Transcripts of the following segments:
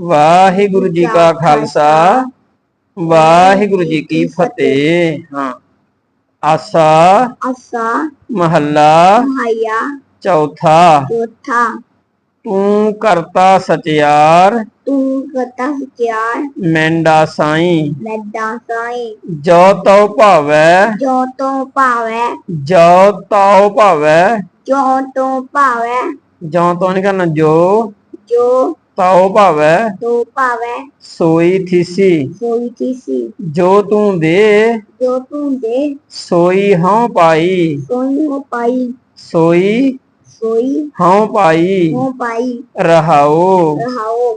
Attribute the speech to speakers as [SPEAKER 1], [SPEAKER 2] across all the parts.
[SPEAKER 1] ਵਾਹਿਗੁਰੂ ਜੀ ਕਾ ਖਾਲਸਾ ਵਾਹਿਗੁਰੂ ਜੀ ਕੀ ਫਤਿਹ। ਹਾਂ। ਆਸਾ
[SPEAKER 2] ਅਸਾ
[SPEAKER 1] ਮਹੱਲਾ
[SPEAKER 2] ਮਹਾਇਆ
[SPEAKER 1] ਚੌਥਾ।
[SPEAKER 2] ਚੌਥਾ।
[SPEAKER 1] ਤੂੰ ਕਰਤਾ ਸਚਿਆਰ
[SPEAKER 2] ਤੂੰ ਕਤਾ ਸਚਿਆਰ।
[SPEAKER 1] ਮੈਂਡਾ ਸਾਈ।
[SPEAKER 2] ਮੈਦਾ ਸਾਈ।
[SPEAKER 1] ਜੋ ਤਉ ਭਾਵੈ
[SPEAKER 2] ਜੋ ਤੋਂ ਭਾਵੈ।
[SPEAKER 1] ਜੋ ਤਉ ਭਾਵੈ।
[SPEAKER 2] ਜੋ ਤੋਂ ਭਾਵੈ।
[SPEAKER 1] ਜੋ ਤੋਂ ਨਹੀਂ ਕਰਨਾ ਜੋ
[SPEAKER 2] ਜੋ
[SPEAKER 1] ਤਉ ਭਾਵੈ।
[SPEAKER 2] ਤੋਂ ਭਾਵੈ।
[SPEAKER 1] ਸੋਈ ਥੀਸੀ।
[SPEAKER 2] ਸੋਈ ਤੀਸੀ
[SPEAKER 1] ਜੋ ਤੂੰ ਦੇ
[SPEAKER 2] ਜੋ ਤੂੰ ਦੇ।
[SPEAKER 1] ਸੋਈ ਹਉ ਪਾਈ।
[SPEAKER 2] ਸੋਈ ਹੋ ਪਾਈ।
[SPEAKER 1] ਸੋਈ
[SPEAKER 2] ਸੋਈ
[SPEAKER 1] ਹਉ ਪਾਈ।
[SPEAKER 2] ਹੋ ਪਾਈ।
[SPEAKER 1] ਰਹਾਓ।
[SPEAKER 2] ਰਹਾਓ।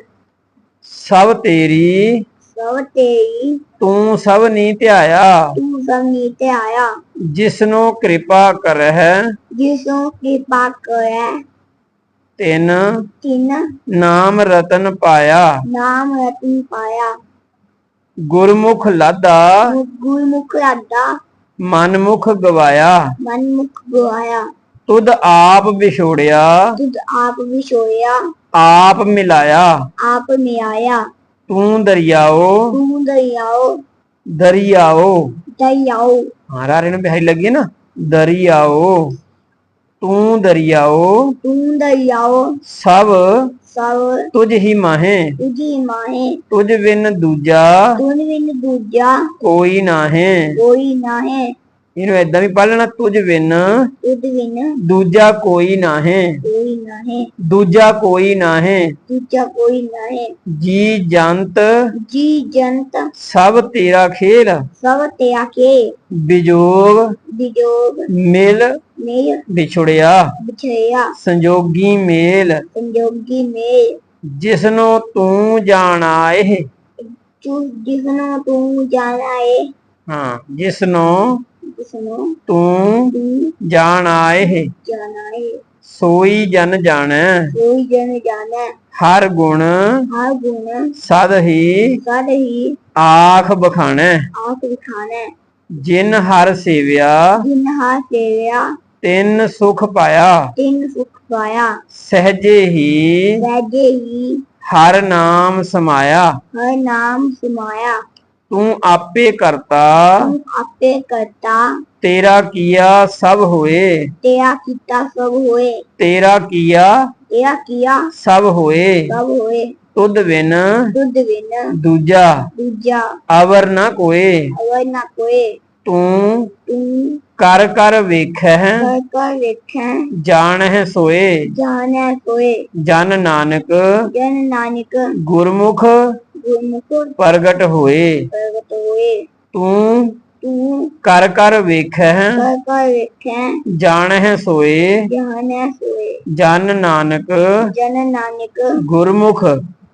[SPEAKER 1] ਸਭ ਤੇਰੀ।
[SPEAKER 2] ਸਭ ਤੇਰੀ।
[SPEAKER 1] ਤੂੰ ਸਭ ਨੀ ਧਿਆਇਆ।
[SPEAKER 2] ਤੂੰ ਸਭ ਨੀਤੇ ਆਇਆ
[SPEAKER 1] ਜਿਸਨੂੰ ਕਿਰਪਾ ਕਰਹਿ।
[SPEAKER 2] ਜਿਸੋ ਕਿਰਪਾ ਕਰੈ
[SPEAKER 1] ਤਿਨ
[SPEAKER 2] ਤਿਨ
[SPEAKER 1] ਨਾਮ ਰਤਨ ਪਾਇਆ।
[SPEAKER 2] ਨਾਮ ਰਤਨ ਪਾਇਆ।
[SPEAKER 1] ਗੁਰਮੁਖ ਲਾਦਾ।
[SPEAKER 2] ਗੁਰਮੁਖ ਰਾਦਾ
[SPEAKER 1] ਮਨਮੁਖ ਗਵਾਇਆ।
[SPEAKER 2] ਮਨਮੁਖ ਗਵਾਇਆ।
[SPEAKER 1] ਤੁਧ ਆਪ ਵਿਛੋੜਿਆ।
[SPEAKER 2] ਤੁਧ ਆਪ ਵਿਛੋਇਆ
[SPEAKER 1] ਆਪ ਮਿਲਾਇਆ।
[SPEAKER 2] ਆਪ ਮਿਆਇਆ
[SPEAKER 1] ਤੂੰ ਦਰਿਆਓ।
[SPEAKER 2] ਤੂੰ ਦਰਿਆਓ।
[SPEAKER 1] ਦਰਿਆਓ।
[SPEAKER 2] ਦਰਿਆਓ।
[SPEAKER 1] ਹਾਂ ਰਾਰੇ ਨੂੰ ਬਿਹਾਈ ਲੱਗੀ ਨਾ। ਦਰਿਆਓ। ਤੂੰ ਦਰਿਆਓ
[SPEAKER 2] ਤੂੰ ਦਰਿਆਓ
[SPEAKER 1] ਸਭ
[SPEAKER 2] ਸਭ
[SPEAKER 1] ਤੁਝ ਹੀ ਮਾਹੇ।
[SPEAKER 2] ਤੁਝੀ ਮਾਹੇ।
[SPEAKER 1] ਤੁਝ ਬਿਨ ਦੂਜਾ
[SPEAKER 2] ਤੁਨ ਵਿਨ ਦੂਜਾ
[SPEAKER 1] ਕੋਈ ਨਾਹੀਂ।
[SPEAKER 2] ਕੋਈ ਨਾਹੇ।
[SPEAKER 1] ਇਹਨੂੰ ਏਦਾਂ ਵੀ ਪੜ੍ਹ ਲੈਣਾ ਤੁਝ ਬਿਨ
[SPEAKER 2] ਤੁਧ ਵਿਨ
[SPEAKER 1] ਦੂਜਾ ਕੋਈ ਨਾਹੀਂ।
[SPEAKER 2] ਕੋਈ ਨਾਹੇ।
[SPEAKER 1] ਦੂਜਾ ਕੋਈ ਨਾਹੀਂ।
[SPEAKER 2] ਦੂਜਾ ਕੋਈ ਨਾਹੇ।
[SPEAKER 1] ਜੀ ਜੰਤ
[SPEAKER 2] ਜੀ ਜੰਤ
[SPEAKER 1] ਸਭ ਤੇਰਾ ਖੇਲ।
[SPEAKER 2] ਸਭ ਤਿਆ ਕੇ
[SPEAKER 1] ਵਿਜੋਗ
[SPEAKER 2] ਵਿਜੋਗ
[SPEAKER 1] ਮਿਲ
[SPEAKER 2] ਮੇਲ
[SPEAKER 1] ਵਿਛੜਿਆ।
[SPEAKER 2] ਵਿਛੜਿਆ
[SPEAKER 1] ਸੰਜੋਗੀ ਮੇਲ।
[SPEAKER 2] ਸੰਜੋਗੀ ਮੇਲ।
[SPEAKER 1] ਜਿਸਨੂੰ ਤੂੰ ਜਾਣਾਏ
[SPEAKER 2] ਤੂੰ ਜਿਸਨੂੰ ਤੂੰ ਜਾਣਾ ਏ
[SPEAKER 1] ਹਾਂ ਜਿਸਨੂੰ
[SPEAKER 2] ਜਿਸਨੂੰ
[SPEAKER 1] ਤੂੰ
[SPEAKER 2] ਤੂੰ
[SPEAKER 1] ਜਾਣਾਏ
[SPEAKER 2] ਜਾਣਾ ਏ
[SPEAKER 1] ਸੋਈ ਜਨ ਜਾਣੈ
[SPEAKER 2] ਕੋਈ ਜਨ ਜਾਣਾ
[SPEAKER 1] ਹਰ ਗੁਣ
[SPEAKER 2] ਹਰ ਗੁਣ
[SPEAKER 1] ਸਦ ਹੀ
[SPEAKER 2] ਸਦ ਹੀ
[SPEAKER 1] ਆਖ ਬਖਾਣੈ।
[SPEAKER 2] ਆਪ ਵਿਖਾਣਾ
[SPEAKER 1] ਜਿਨ ਹਰ ਸੇਵਿਆ।
[SPEAKER 2] ਜਿਨ ਹਾ ਸੇਵਿਆ।
[SPEAKER 1] ਤਿੰਨ ਸੁਖ ਪਾਇਆ।
[SPEAKER 2] ਤਿੰਨ ਸੁਖ ਪਾਇਆ।
[SPEAKER 1] ਸਹਜੇ ਹੀ
[SPEAKER 2] ਵੈਜੇ ਹੀ
[SPEAKER 1] ਹਰ ਨਾਮ ਸਮਾਇਆ।
[SPEAKER 2] ਹਰ ਨਾਮ ਸਮਾਇਆ।
[SPEAKER 1] ਤੂੰ ਆਪੇ ਕਰਤਾ।
[SPEAKER 2] ਤੂੰ ਆਪੇ ਕਰਤਾ।
[SPEAKER 1] ਤੇਰਾ ਕੀਆ ਸਭ ਹੋਏ।
[SPEAKER 2] ਤੇਰਾ ਕੀਤਾ ਸਭ ਹੋਏ।
[SPEAKER 1] ਤੇਰਾ ਕੀਆ
[SPEAKER 2] ਤੇਰਾ ਕੀਆ
[SPEAKER 1] ਸਭ ਹੋਏ।
[SPEAKER 2] ਸਭ ਹੋਏ।
[SPEAKER 1] ਤੁਧ ਬਿਨ
[SPEAKER 2] ਦੁੱਧ ਵਿਨ
[SPEAKER 1] ਦੂਜਾ
[SPEAKER 2] ਦੂਜਾ
[SPEAKER 1] ਅਵਰ ਨਾ ਕੋਏ।
[SPEAKER 2] ਅਵਰ ਨਾ ਕੋਏ।
[SPEAKER 1] ਤੂੰ
[SPEAKER 2] ਤੂੰ
[SPEAKER 1] ਕਰ ਕਰ ਵੇਖੈ
[SPEAKER 2] ਕਰ ਕਰ ਵੇਖੈ
[SPEAKER 1] ਜਾਣਹਿ ਸੋਏ।
[SPEAKER 2] ਜਾਣੈ ਕੋਏ
[SPEAKER 1] ਜਨ ਨਾਨਕ
[SPEAKER 2] ਜਨ ਨਾਨਕ
[SPEAKER 1] ਗੁਰਮੁਖ
[SPEAKER 2] ਗੁਰਮੁਖ
[SPEAKER 1] ਪ੍ਰਗਟ ਹੋਏ।
[SPEAKER 2] ਪ੍ਰਗਟ ਹੋਏ।
[SPEAKER 1] ਤੂੰ
[SPEAKER 2] ਤੂੰ
[SPEAKER 1] ਕਰ ਕਰ ਵੇਖੈ
[SPEAKER 2] ਕਰ ਕਰ ਵੇਖੈ
[SPEAKER 1] ਜਾਣਹਿ ਸੋਏ।
[SPEAKER 2] ਜਾਣੈ ਸੋਏ।
[SPEAKER 1] ਜਨ ਨਾਨਕ
[SPEAKER 2] ਜਨ ਨਾਨਕ
[SPEAKER 1] ਗੁਰਮੁਖ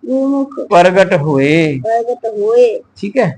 [SPEAKER 2] ਗੁਰਮੁਖ
[SPEAKER 1] ਪ੍ਰਗਟ ਹੋਏ।
[SPEAKER 2] ਪ੍ਰਗਟ ਹੋਏ।
[SPEAKER 1] ਠੀਕ ਹੈ?